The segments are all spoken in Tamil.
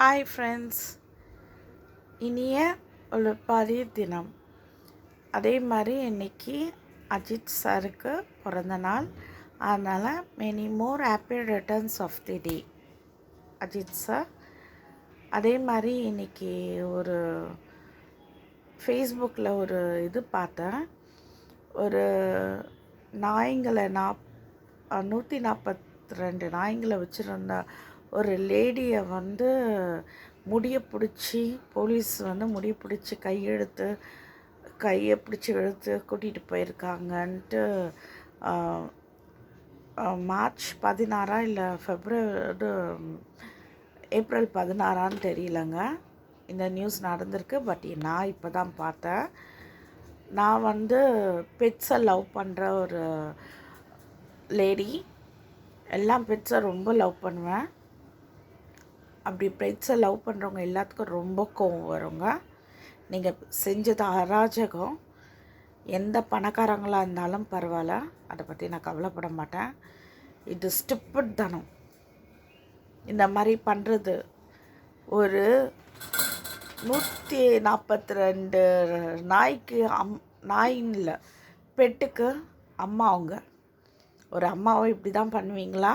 ஹாய் ஃப்ரெண்ட்ஸ் இனிய உழைப்பாரி தினம். அதே மாதிரி இன்னைக்கு அஜித் சாருக்கு பிறந்த நாள். அதனால் many more happy returns of the day Ajith sir அதே மாதிரி இன்னைக்கு ஒரு ஃபேஸ்புக்கில் ஒரு இது பார்த்தேன். ஒரு நாய்ங்களை நாப் நூற்றி நாற்பத்தி ரெண்டு நாய்ங்களை வச்சுருந்த ஒரு லேடியை வந்து முடியை பிடிச்சி போலீஸ் வந்து முடியை பிடிச்சி கையெழுத்து கையை பிடிச்சி இழுத்து கூட்டிகிட்டு போயிருக்காங்கன்ட்டு மார்ச் பதினாறா இல்லை ஃபெப்ரவரி ஏப்ரல் பதினாறான்னு தெரியலங்க. இந்த நியூஸ் நடந்திருக்கு. பட் நான் இப்போ தான் பார்த்தேன். நான் வந்து பெட்ஸை லவ் பண்ணுற ஒரு லேடி. எல்லாம் பெட்ஸை ரொம்ப லவ் பண்ணுவேன். அப்படி பிரைட்ஸை லவ் பண்ணுறவங்க எல்லாத்துக்கும் ரொம்ப கோவம் வருங்க. நீங்கள் செஞ்சது அராஜகம். எந்த பணக்காரங்களாக இருந்தாலும் பரவாயில்ல. அதை பற்றி நான் கவலைப்பட மாட்டேன். இது ஸ்டிப்பட் தனம். இந்த மாதிரி பண்ணுறது ஒரு நூற்றி நாற்பத்தி ரெண்டு நாய்க்கு அம் நாயின்ல பெட்டுக்கு அம்மா அவங்க. ஒரு அம்மாவை இப்படி தான் பண்ணுவீங்களா?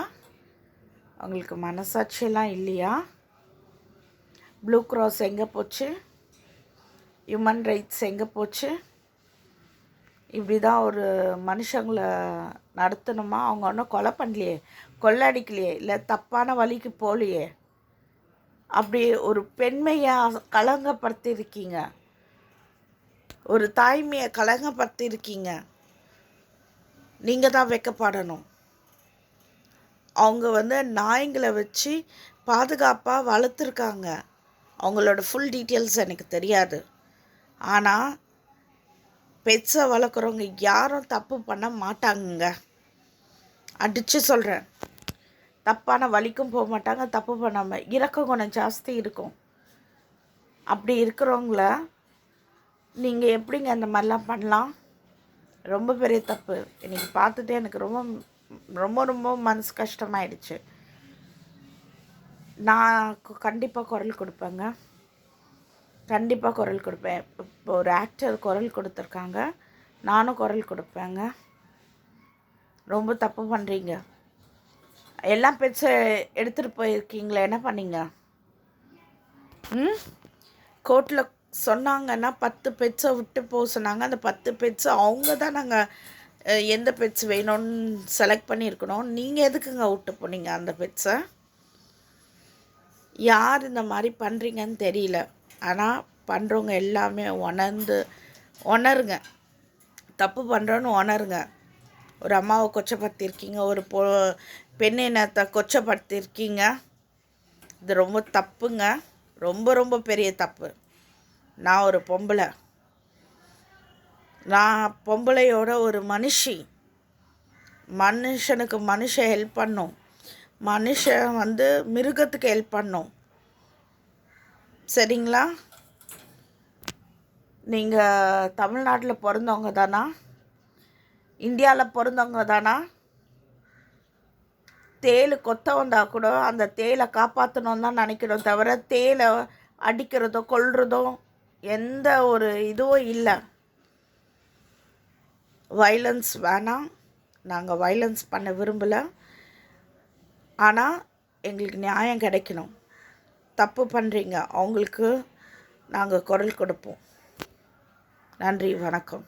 அவங்களுக்கு மனசாட்சியெல்லாம் இல்லையா? ப்ளூ கிராஸ் எங்கே போச்சு? ஹியூமன் ரைட்ஸ் எங்கே போச்சு? இப்படி தான் ஒரு மனுஷங்களை நடத்தணுமா? அவங்க ஒன்றும் கொலை பண்ணலையே கொள்ளடிக்கலையே இல்லை தப்பான வழிக்கு போகலையே. அப்படி ஒரு பெண்மையை கலங்கப்படுத்தியிருக்கீங்க. ஒரு தாய்மையை கலங்கப்படுத்தியிருக்கீங்க. நீங்கள் தான் வைக்கப்படணும். அவங்க வந்து நாய்ங்களை வச்சு பாதுகாப்பாக வளர்த்துருக்காங்க. அவங்களோட ஃபுல் டீட்டெயில்ஸ் எனக்கு தெரியாது. ஆனால் பெட்ஸை வளர்க்குறவங்க யாரும் தப்பு பண்ண மாட்டாங்கங்க. அடித்து சொல்கிறேன் தப்பான வழிக்கும் போக மாட்டாங்க தப்பு பண்ணாமல் இறக்க குணம் ஜாஸ்தி இருக்கும். அப்படி இருக்கிறவங்கள நீங்கள் எப்படிங்க அந்த மாதிரிலாம் பண்ணலாம்? ரொம்ப பெரிய தப்பு. இன்றைக்கி பார்த்துட்டு எனக்கு ரொம்ப ரொம்ப ரொம்ப மனசு கஷ்டமாயிடுச்சு. நான் கண்டிப்பாக குரல் கொடுப்பேங்க. கண்டிப்பாக குரல் கொடுப்பேன். இப்போ ஒரு ஆக்டர் குரல் கொடுத்துருக்காங்க. நானும் குரல் கொடுப்பேங்க. ரொம்ப தப்பு பண்ணுறீங்க எல்லாம் பெட்ஸை எடுத்துகிட்டு போயிருக்கீங்களே என்ன பண்ணீங்க? ம்? கோர்ட்டில் சொன்னாங்கன்னா பத்து பெட்ஸை விட்டு போக சொன்னாங்க. அந்த பத்து பெட்ஸை அவங்க தான் நாங்கள் எந்த பெட்ஸ் வேணும்னு செலக்ட் பண்ணியிருக்கணும். நீங்கள் எதுக்குங்க விட்டு போனீங்க அந்த பெட்ஸை யார் இந்த மாதிரி பண்ணுறீங்கன்னு தெரியல. ஆனால் பண்ணுறவங்க எல்லாமே உணர்ந்து உணருங்க. தப்பு பண்ணுறோன்னு உணருங்க. ஒரு அம்மாவை கொச்சப்படுத்தியிருக்கீங்க ஒரு பொ பெண் இனத்தை கொச்சப்படுத்தியிருக்கீங்க. இது ரொம்ப தப்புங்க. ரொம்ப ரொம்ப பெரிய தப்பு. நான் ஒரு பொம்பளை. நான் பொம்பளையோட ஒரு மனுஷி. மனுஷனுக்கு மனுஷன் ஹெல்ப் பண்ணும். மனுஷன் வந்து மிருகத்துக்கு ஹெல்ப் பண்ணும். சரிங்களா? நீங்கள் தமிழ்நாட்டில் பிறந்தவங்க தானா? இந்தியாவில் பிறந்தவங்க தானா? தேல் கொத்த வந்தால் கூட அந்த தேலை காப்பாற்றணும் தான் நினைக்கிறோம் தவிர தேலை அடிக்கிறதோ கொள்றதோ எந்த ஒரு இதுவும் இல்லை. வைலன்ஸ் வேணாம். நாங்கள் வைலன்ஸ் பண்ண விரும்பலை. ஆனால் எங்களுக்கு நியாயம் கிடைக்கணும். தப்பு பண்ணுறீங்க அவங்களுக்கு நாங்கள் குரல் கொடுப்போம். நன்றி வணக்கம்.